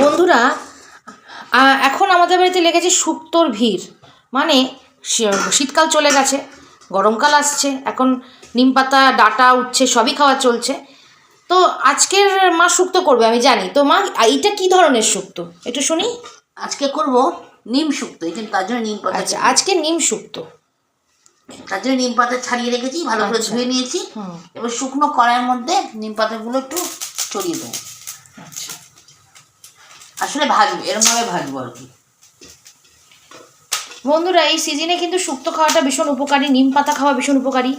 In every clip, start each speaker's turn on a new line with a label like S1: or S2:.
S1: বন্ধুরা এখন আমাদের বাড়িতে লেগেছে শুক্তোর ভিড়। মানে শীতকাল চলে গেছে গরমকাল আসছে এখন নিম পাতা ডাটা উঠছে সবই খাওয়া চলছে। তো আজকের মা শুক্তো করবে আমি জানি। তো মা এইটা কি ধরনের শুক্তো একটু শুনি।
S2: আজকে করব নিম শুক্তো এই তার জন্য নিম পাতা
S1: আচ্ছা আজকে নিম শুক্তো
S2: তার জন্য নিম পাতা ছাড়িয়ে রেখেছি ভালো করে
S1: আচ্ছা।
S2: ধুয়ে নিয়েছি। এবার শুকনো কড়াইয়ের মধ্যে নিম পাতাগুলো একটু ছড়িয়ে দেবো। আসলে ভাজবো এরমভাবে ভাজবো আর কি।
S1: বন্ধুরা এই সিজনে কিন্তু শুক্তো খাওয়াটা ভীষণ উপকারী নিম পাতা খাওয়া ভীষণ উপকারী।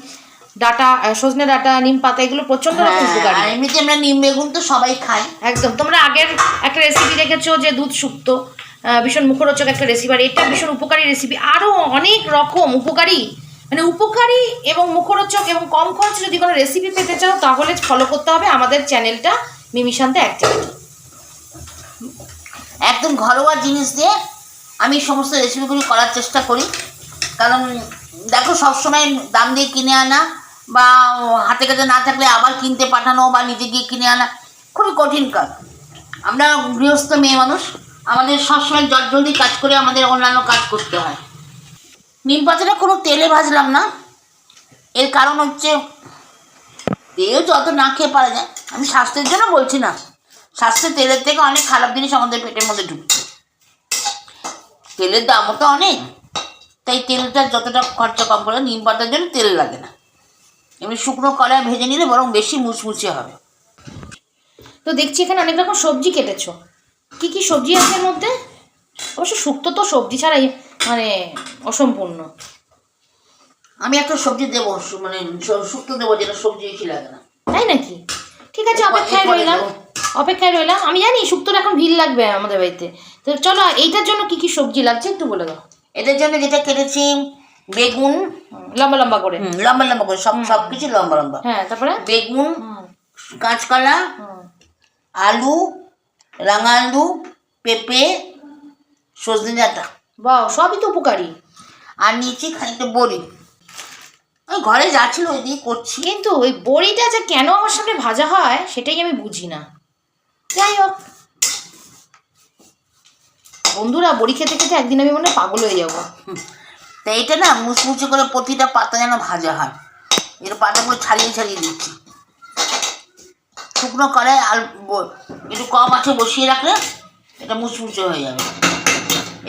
S1: ডাটা সজনে ডাটা নিম পাতা এগুলো প্রচণ্ড রকম
S2: হ্যাঁ,
S1: উপকারী।
S2: আর এমনিতে আমরা নিম বেগুন তো সবাই খাই।
S1: একদম তোমরা আগের একটা রেসিপি দেখেছ যে দুধ শুক্তো ভীষণ মুখরোচক একটা রেসিপি আর এটা ভীষণ উপকারী রেসিপি আরও অনেক রকম উপকারী মানে উপকারী এবং মুখরোচক এবং কম খরচে যদি কোনো রেসিপি পেতে চাও তাহলে ফলো করতে হবে আমাদের চ্যানেলটা মিমিশান্তে অ্যাক্টিভিটি
S2: একদম ঘরোয়া জিনিস দিয়ে আমি সমস্ত রেসিপিগুলি করার চেষ্টা করি। কারণ দেখো সবসময় দাম দিয়ে কিনে আনা বা হাতে কাছে না থাকলে আবার কিনতে পাঠানো বা নিজে গিয়ে কিনে আনা খুবই কঠিন কাজ। আমরা গৃহস্থ মেয়ে মানুষ, আমাদের সবসময় জলদি কাজ করে আমাদের অন্যান্য কাজ করতে হয়। নিম পাতাটা কোনো তেলে ভাজলাম না। এর কারণ হচ্ছে, তেল যত না খেয়ে পারা যায়, আমি স্বাস্থ্যের জন্য বলছি না। স্বাস্থ্যের তেলের থেকে অনেক খারাপ জিনিস আমাদের পেটের মধ্যে ঢুকছে। তেলের দামও তো অনেক। তাই তেলটা যতটা খরচা কম করে নিম পাতার জন্য তেল লাগে না। এমনি শুকনো কড়ায় ভেজে নিলে বরং বেশি মুচমুচে হবে।
S1: তো দেখছি এখানে অনেক রকম সবজি কেটেছো। কি কি সবজি আছে এর মধ্যে? অবশ্য শুক্তো তো সবজি ছাড়াই মানে অসম্পূর্ণ।
S2: আমি একটা সবজি দেবো মানে শুক্তো দেবো যেটা সবজি বেশি লাগে না।
S1: তাই নাকি? ঠিক আছে অপেক্ষায় রইলাম। অপেক্ষায় রইলাম। আমি জানি শুক্তোর এখন ভিড় লাগবে আমাদের বাড়িতে। তো চলো এইটার জন্য কি কি সবজি লাগছে একটু বলে দাও।
S2: এটার জন্য যেটা কেটেছি বেগুন
S1: লম্বা লম্বা করে।
S2: লম্বা লম্বা করে সব সব কিছু লম্বা লম্বা।
S1: হ্যাঁ তারপরে?
S2: বেগুন কাঁচকলা আলু রাঙা আলু পেঁপে সজনে ডাঁটা।
S1: বাহ সবই তো উপকারী।
S2: আর নিয়েছি খানিকটা বড়ি। ওই ঘরে যা ছিল ওই দিয়ে করছি।
S1: কিন্তু ওই বড়িটা যে কেন আমার সামনে ভাজা হয় সেটাই আমি বুঝি না। যাই হোক। বন্ধুরা বড়ি খেতে খেতে একদিন আমি মনে হয় পাগল হয়ে যাব।
S2: তা এটা না মুচমুচে করে প্রতিটা পাতা যেন ভাজা হয়। এর পাতাগুলো ছাড়িয়ে ছাড়িয়ে দিচ্ছি। শুকনো কড়াই আর একটু কম আছে বসিয়ে রাখলে এটা মুচমুচে হয়ে যাবে।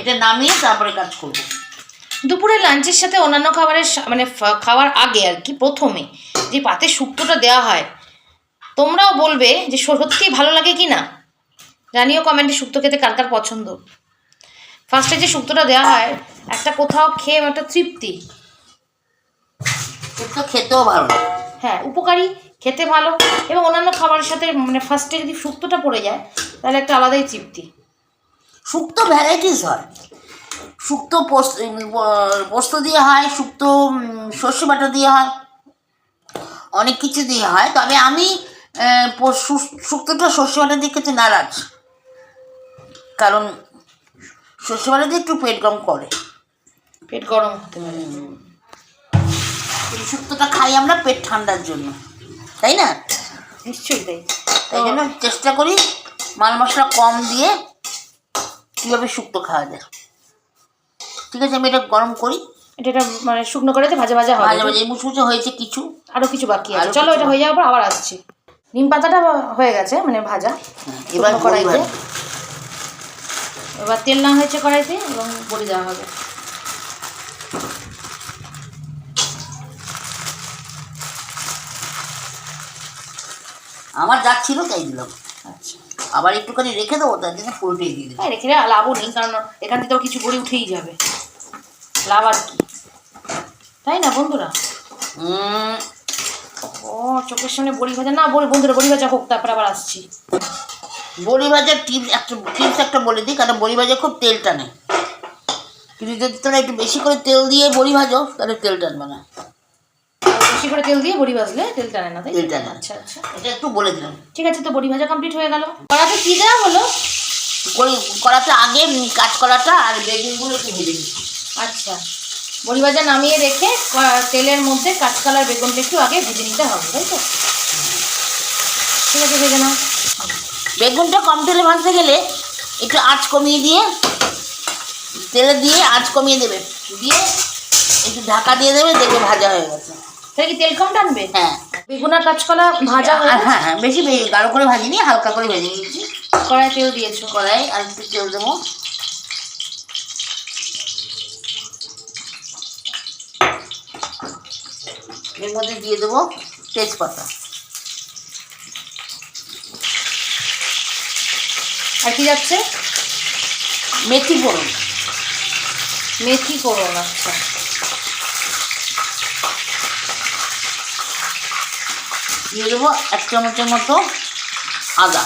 S2: এটা নামিয়ে তারপরে কাজ করব।
S1: দুপুরে লাঞ্চের সাথে অন্যান্য খাবারের মানে খাওয়ার আগে আর কি প্রথমে যে পাতে শুক্তোটা দেওয়া হয় তোমরাও বলবে যে সত্যি ভালো লাগে কি না? জানিও কমেন্টে শুক্তো খেতে কার কার পছন্দ। ফার্স্টে যে শুক্তোটা দেওয়া হয় একটা কোথাও খেয়ে একটা তৃপ্তি।
S2: শুক্তো খেতেও ভালো
S1: হ্যাঁ উপকারী খেতে ভালো এবং অন্যান্য খাবারের সাথে মানে ফার্স্টে যদি শুক্তোটা পড়ে যায় তাহলে একটা আলাদাই তৃপ্তি।
S2: শুক্তো ভ্যারাইটিস হয়। শুক্তো পোস্ত দিয়ে হয় শুক্তো সর্ষে বাটা দিয়ে হয় অনেক কিছু দিয়ে হয়। তবে আমি শুক্তোটা সর্ষে বাটা দিয়ে খেতে নারাজ কারণ সর্ষে বাটা দিয়ে একটু পেট গরম করে।
S1: পেট গরম হতে পারে।
S2: শুক্তোটা খাই আমরা পেট ঠান্ডার জন্য। তাই না?
S1: নিশ্চয়ই তাই।
S2: তাই জন্য চেষ্টা করি মাল মশলা কম দিয়ে কীভাবে শুক্তো খাওয়া যায়। ঠিক আছে আমি এটা গরম করি।
S1: এটা মানে শুকনো করাতে ভাজা ভাজা
S2: মাঝে মাঝে এই মুচমুচে হয়েছে কিছু।
S1: আরও কিছু বাকি আছে। চলো এটা হয়ে যাওয়ার পর আবার আসছি। নিম পাতাটা হয়ে গেছে মানে ভাজা।
S2: এবার
S1: কড়াইতে। এবার তেল না হয়েছে কড়াইতে এবং বড়ি দেওয়া হবে।
S2: আমার যা ছিল তাই দিলাম।
S1: আচ্ছা।
S2: আবার একটুখানি রেখে দেবো তার জন্য পুরোটাই দিয়ে দেবো
S1: হ্যাঁ রেখে দেওয়া লাভও নেই কারণ এখান থেকে তো কিছু বড়ি উঠেই যাবে। লাভ আর কি। তাই না বন্ধুরা? ও চোখের সামনে বড়ি ভাজা। না বড়ি বন্ধুরা বড়ি ভাজা হোক তারপর আবার আসছি।
S2: বড়ি ভাজার টিপস একটা টিপস একটা বলে দিই কারণ বড়ি ভাজা খুব তেল টানে কিন্তু যদি তোরা একটু বেশি করে তেল দিয়ে বড়ি ভাজো তাহলে তেল টানবে না।
S1: বেশি করে তেল দিয়ে বড়ি ভাজলে তেল টানে না তাই
S2: তেল টানে।
S1: আচ্ছা আচ্ছা।
S2: এটা একটু বলে দিলাম।
S1: ঠিক আছে তো বড়ি ভাজা কমপ্লিট হয়ে গেল। কড়াতে কি দেওয়া হলো?
S2: করাতে আগে কাঁচকলাটা আর বেগুনগুলো একটু ভেজে
S1: আচ্ছা। বড়ি ভাজা নামিয়ে রেখে তেলের মধ্যে কাঁচকলার বেগুনটা একটু আগে ভেজে নিতে হবে তাই তো? ঠিক আছে ভেজে নাও।
S2: বেগুনটা কম তেলে ভাজতে গেলে একটু আঁচ কমিয়ে দিয়ে তেলে দিয়ে আঁচ কমিয়ে দেবে। দিয়ে একটু ঢাকা দিয়ে দেবে দেখবে ভাজা হয়ে গেছে।
S1: তাহলে কি তেল কম টানবে?
S2: হ্যাঁ।
S1: বেগুন আর কাঁচকলা ভাজা হয়ে
S2: হ্যাঁ হ্যাঁ বেশি গাঢ় করে ভাজিনি হালকা করে ভেজে নিয়েছি।
S1: কড়াই তেল দিয়েছ।
S2: কড়াই আর একটু তেল দেবো। এর মধ্যে দিয়ে দেবো তেজপাতা।
S1: আর কি যাচ্ছে?
S2: মেথি ফোড়ন।
S1: মেথি করুন আচ্ছা।
S2: দিয়ে দেবো এক চামচের মতো আদা।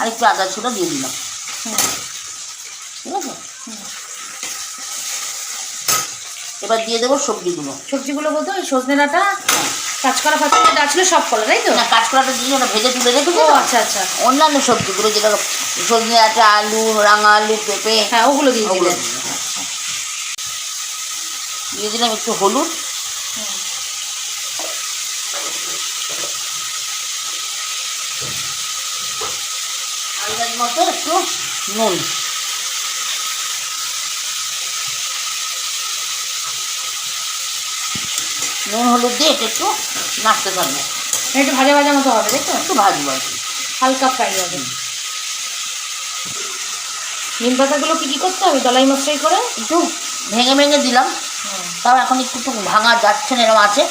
S2: আর একটু আদা ছিল দিয়ে দিলাম। ঠিক আছে? এবার দিয়ে দেবো সবজিগুলো।
S1: সবজিগুলো বলতে ওই সজনে ডাঁটা কাঁচকলা ফাঁচকলা যা ছিল সব কলা তাই তো?
S2: না কাঁচকলাটা দিয়ে ওটা ভেজে তুলে
S1: ও
S2: তো।
S1: আচ্ছা আচ্ছা।
S2: অন্যান্য সবজিগুলো যেটা সজনে ডাঁটা আলু রাঙা আলু পেঁপে
S1: হ্যাঁ ওগুলো দিয়ে দিলেন।
S2: দিয়ে দিলাম। একটু হলুদ। আন্দাজ মতো একটু নুন নুন হলুদ দিয়ে এটা একটু নাড়তে থাকবে
S1: একটু ভাজা ভাজা মতো হবে তাই তো?
S2: একটু ভাজবো আর কি।
S1: হালকা ফ্রাই হবে। নিম পাতাগুলো কি কি করতে হবে? দলাই মশলাই করে?
S2: একটু ভেঙে ভেঙে দিলাম। তাও এখন একটু একটু ভাঙা যাচ্ছে না এরকম আছে।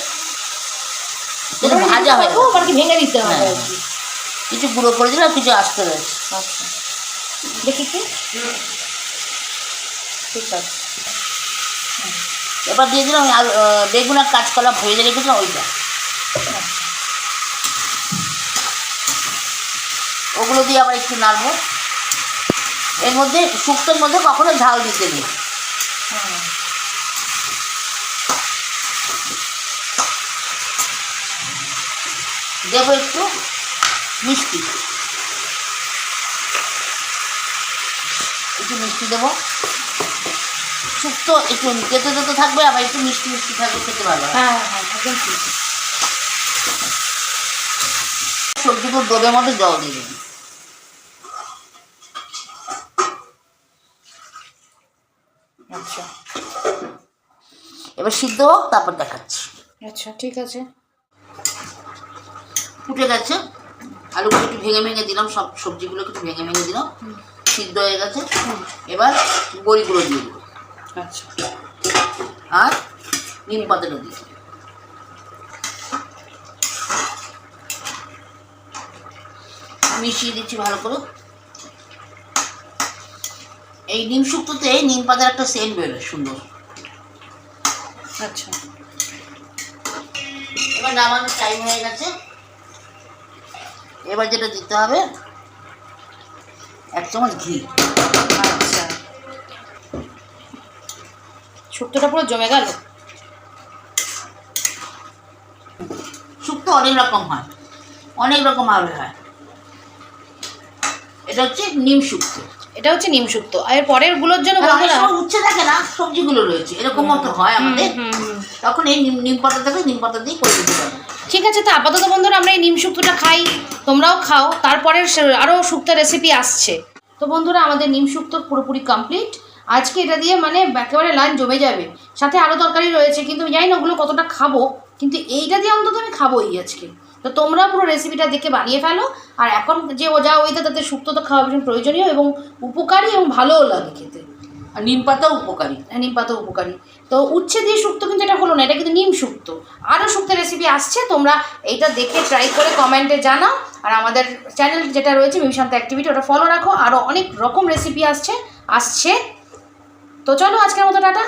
S2: ভাজা হয়ে
S1: ভেঙে দিতে হবে
S2: হ্যাঁ। কিছু গুঁড়ো করে দিলাম কিছু আসতে রয়েছে।
S1: আচ্ছা। দেখি কি ঠিক আছে।
S2: এবার দিয়ে দিলাম ওই আলু আহ, বেগুন আর কাঁচকলা ভেজে রেখেছিলাম ওইটা। ওগুলো দিয়ে আবার একটু নাড়বো। এর মধ্যে শুক্তোর মধ্যে কখনো ঝাল দিতে নেই। দেবো একটু মিষ্টি। একটু মিষ্টি দেবো। শুক্তো একটু তেতো তেতো থাকবে আবার একটু মিষ্টি মিষ্টি থাকবে খেতে ভালো হয়।
S1: হ্যাঁ একদম ঠিক।
S2: সবজিগুলো ডোবের মধ্যে জল দিয়ে দেবেন
S1: আচ্ছা।
S2: এবার সিদ্ধ হোক তারপর দেখাচ্ছি।
S1: আচ্ছা ঠিক আছে।
S2: ফুটে গেছে। আলুগুলো একটু ভেঙে ভেঙে দিলাম সব সবজিগুলো একটু ভেঙে ভেঙে দিলাম। সিদ্ধ হয়ে গেছে এবার বড়িগুলো দিয়ে দেবো।
S1: আচ্ছা।
S2: আর নিম পাতাটা দিয়ে দেবো। মিশিয়ে দিচ্ছি ভালো করে। এই নিম শুক্তোতে নিম পাতার একটা সেন্ট বেরোয় সুন্দর।
S1: আচ্ছা।
S2: এবার নামানোর টাইম হয়ে গেছে। এবার যেটা দিতে হবে এক চামচ ঘি।
S1: আচ্ছা। শুক্তোটা পুরো জমে গেল?
S2: শুক্তো অনেক রকম হয়। অনেক রকম ভাবে হয়। এটা হচ্ছে নিম শুক্তো।
S1: এটা হচ্ছে নিম শুক্তো। আর এর পরেরগুলোর জন্য
S2: উচ্ছে থাকে না সবজিগুলো রয়েছে। এরকম মতো হয় আমাদের। তখন এই নিম নিম পাতা থাকে নিম পাতা দিয়ে করে দিতে পারব।
S1: ঠিক আছে, তো আপাতত বন্ধুরা আমরা এই নিম শুক্তোটা খাই, তোমরাও খাও তারপরে আরও শুক্তো রেসিপি আসছে। তো বন্ধুরা, আমাদের নিম শুক্তো পুরোপুরি কমপ্লিট আজকে এটা দিয়ে মানে একেবারে লাঞ্চ জমে যাবে। সাথে আরও তরকারি রয়েছে, কিন্তু আমি জানি না ওগুলো কতটা খাব, কিন্তু এইটা দিয়ে অন্তত আমি খাবোই আজকে। তো তোমরা পুরো রেসিপিটা দেখে বানিয়ে ফেলো, আর এখন যে যা ওইটা তাতে শুক্তো তো খাওয়া ভীষণ প্রয়োজনীয় এবং উপকারী এবং ভালোও লাগে খেতে।
S2: আর নিম পাতাও উপকারী।
S1: নিম পাতাও উপকারী। তো উচ্ছে দিয়ে শুক্তো কিন্তু এটা হলো না, এটা কিন্তু নিম শুক্তো। আরও শুক্তো রেসিপি আসছে, তোমরা এইটা দেখে ট্রাই করে কমেন্টে জানাও। আর আমাদের চ্যানেল যেটা রয়েছে মিমশান্ত অ্যাক্টিভিটি ওটা ফলো রাখো। আরও অনেক রকম রেসিপি আসছে আসছে। তো চলো আজকের মতো টাটা।